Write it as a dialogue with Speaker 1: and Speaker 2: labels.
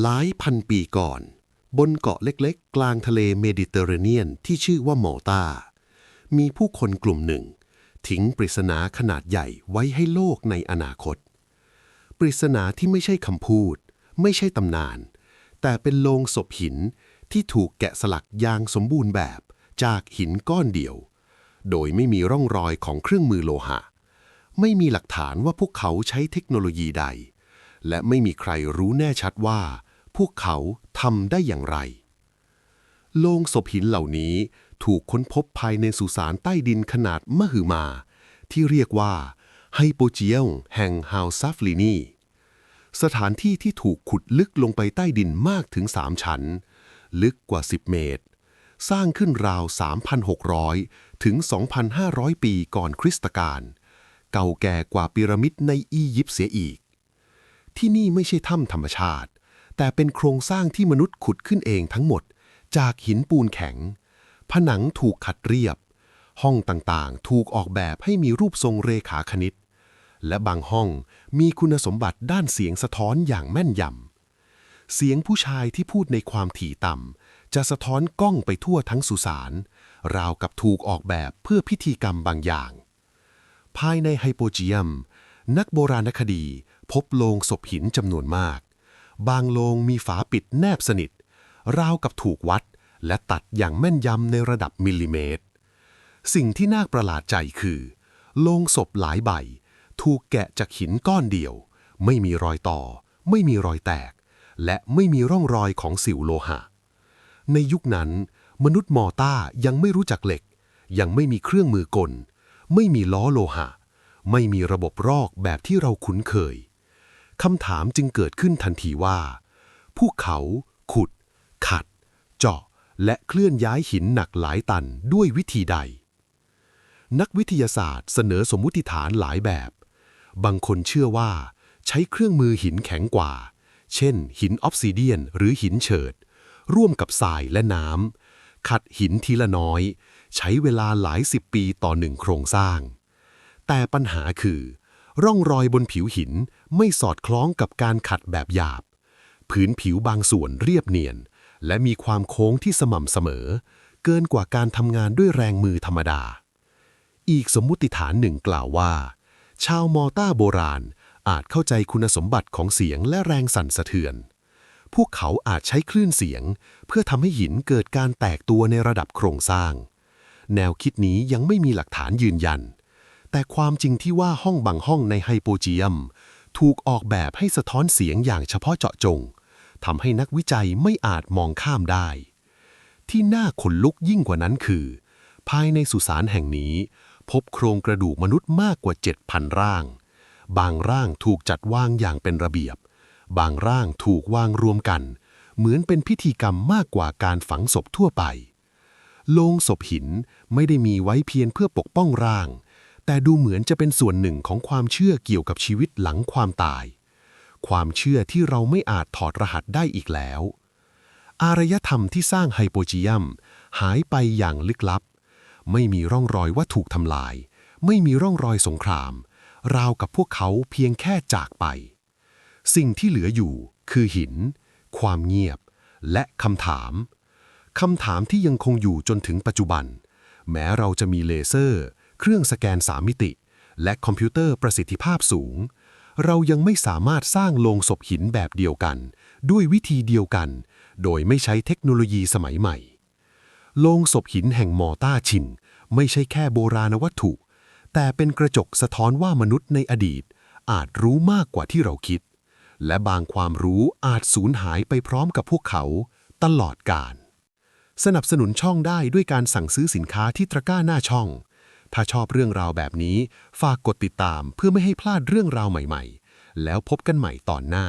Speaker 1: หลายพันปีก่อน บนเกาะเล็กๆ กลางทะเลเมดิเตอร์เรเนียนที่ชื่อว่ามอตา มีผู้คนกลุ่มหนึ่ง ทิ้งปริศนาขนาดใหญ่ไว้ให้โลกในอนาคต ปริศนาที่ไม่ใช่คำพูด ไม่ใช่ตำนาน แต่เป็นโลงศพหินที่ถูกแกะสลักอย่างสมบูรณ์แบบจากหินก้อนเดียว โดยไม่มีร่องรอยของเครื่องมือโลหะ ไม่มีหลักฐานว่าพวกเขาใช้เทคโนโลยีใด และไม่มีใครรู้แน่ชัดว่า พวกเขาทำได้อย่างไร โลงศพหินเหล่านี้ถูกค้นพบภายในสุสานใต้ดินขนาดมหึมา ที่เรียกว่าไฮโปเจียงแห่งฮาวซัฟลินีสถานที่ที่ถูกขุดลึกลงไปใต้ดินมากถึง3ชั้น ลึกกว่า 10 เมตร สร้างขึ้นราว 3,600 ถึง 2,500 ปีก่อนคริสตกาลเก่าแก่กว่าพีระมิดในอียิปต์เสียอีก ที่นี่ไม่ใช่ถ้ำธรรมชาติ แต่เป็นโครงสร้างที่มนุษย์ขุดขึ้นเองทั้งหมด จากหินปูนแข็ง ผนังถูกขัดเรียบ ห้องต่างๆ ถูกออกแบบให้มีรูปทรงเรขาคณิต และบางห้องมีคุณสมบัติด้านเสียงสะท้อนอย่างแม่นยำ เสียงผู้ชายที่พูดในความถี่ต่ำจะสะท้อนกล้องไปทั่วทั้งสุสาน ราวกับถูกออกแบบเพื่อพิธีกรรมบางอย่าง ภายในไฮโปเจียม นักโบราณคดีพบโลงศพหินจำนวนมาก บางโลงมีฝาปิดแนบสนิท ราวกับถูกวัด และตัดอย่างแม่นยำในระดับมิลลิเมตร สิ่งที่น่าประหลาดใจคือ โลงศพหลายใบ ถูกแกะจากหินก้อนเดียว ไม่มีรอยต่อ ไม่มีรอยแตก และไม่มีร่องรอยของสิวโลหะ ในยุคนั้น มนุษย์มอต้ายังไม่รู้จักเหล็ก ยังไม่มีเครื่องมือกล ไม่มีล้อโลหะ ไม่มีระบบรอกแบบที่เราคุ้นเคย คำถามจึงเกิดขึ้นทันทีว่าพวกเขา ขุด ขัด เจาะ และเคลื่อนย้ายหินหนักหลายตันด้วยวิธีใด นักวิทยาศาสตร์เสนอสมมุติฐานหลายแบบ บางคนเชื่อว่า ใช้เครื่องมือหินแข็งกว่า เช่น หินออฟซิเดียนหรือหินเฉิด ร่วมกับทรายและน้ำขัดหินทีละน้อย ใช้เวลาหลายสิบปีต่อหนึ่งโครงสร้าง แต่ปัญหาคือ ร่องรอยบนผิวหินไม่สอดคล้องกับการขัดแบบหยาบพื้นผิวบางส่วนเรียบเนียน และมีความโค้งที่สม่ำเสมอ เกินกว่าการทำงานด้วยแรงมือธรรมดา อีกสมมุติฐานหนึ่งกล่าวว่า ชาวมอต้าโบราณอาจเข้าใจคุณสมบัติของเสียงและแรงสั่นสะเทือน พวกเขาอาจใช้คลื่นเสียง เพื่อทำให้หินเกิดการแตกตัวในระดับโครงสร้าง แนวคิดนี้ยังไม่มีหลักฐานยืนยัน แต่ความจริงที่ว่าห้องบางห้องในไฮโปเจียม ถูกออกแบบให้สะท้อนเสียงอย่างเฉพาะเจาะจงทำให้นักวิจัยไม่อาจมองข้ามได้ ที่น่าขนลุกยิ่งกว่านั้นคือ ภายในสุสานแห่งนี้ พบโครงกระดูกมนุษย์มากกว่า 7,000 ร่าง บางร่างถูกจัดวางอย่างเป็นระเบียบ บางร่างถูกวางรวมกัน เหมือนเป็นพิธีกรรมมากกว่าการฝังศพทั่วไปโลงศพหินไม่ได้มีไว้เพียงเพื่อปกป้องร่าง แต่ดูเหมือนจะเป็นส่วนหนึ่งของความเชื่อเกี่ยวกับชีวิตหลังความตาย ความเชื่อที่เราไม่อาจถอดรหัสได้อีกแล้ว อารยธรรมที่สร้างไฮโปจียมหายไปอย่างลึกลับ ไม่มีร่องรอยว่าถูกทำลาย ไม่มีร่องรอยสงคราม ราวกับพวกเขาเพียงแค่จากไป สิ่งที่เหลืออยู่คือหิน ความเงียบ และคำถามคำถามที่ยังคงอยู่จนถึงปัจจุบัน แม้เราจะมีเลเซอร์ เครื่องสแกนสามมิติ และคอมพิวเตอร์ประสิทธิภาพสูง เรายังไม่สามารถสร้างโลงศพหินแบบเดียวกัน ด้วยวิธีเดียวกัน โดยไม่ใช้เทคโนโลยีสมัยใหม่ โลงศพหินแห่งมอต้าชิน ไม่ใช่แค่โบราณวัตถุ แต่เป็นกระจกสะท้อนว่ามนุษย์ในอดีต อาจรู้มากกว่าที่เราคิด และบางความรู้อาจสูญหายไปพร้อมกับพวกเขา ตลอดกาลสนับสนุนช่องได้ด้วยการสั่งซื้อสินค้าที่ตะกร้าหน้าช่อง ถ้าชอบเรื่องราวแบบนี้ ฝากกดติดตามเพื่อไม่ให้พลาดเรื่องราวใหม่ ๆ แล้วพบกันใหม่ตอนหน้า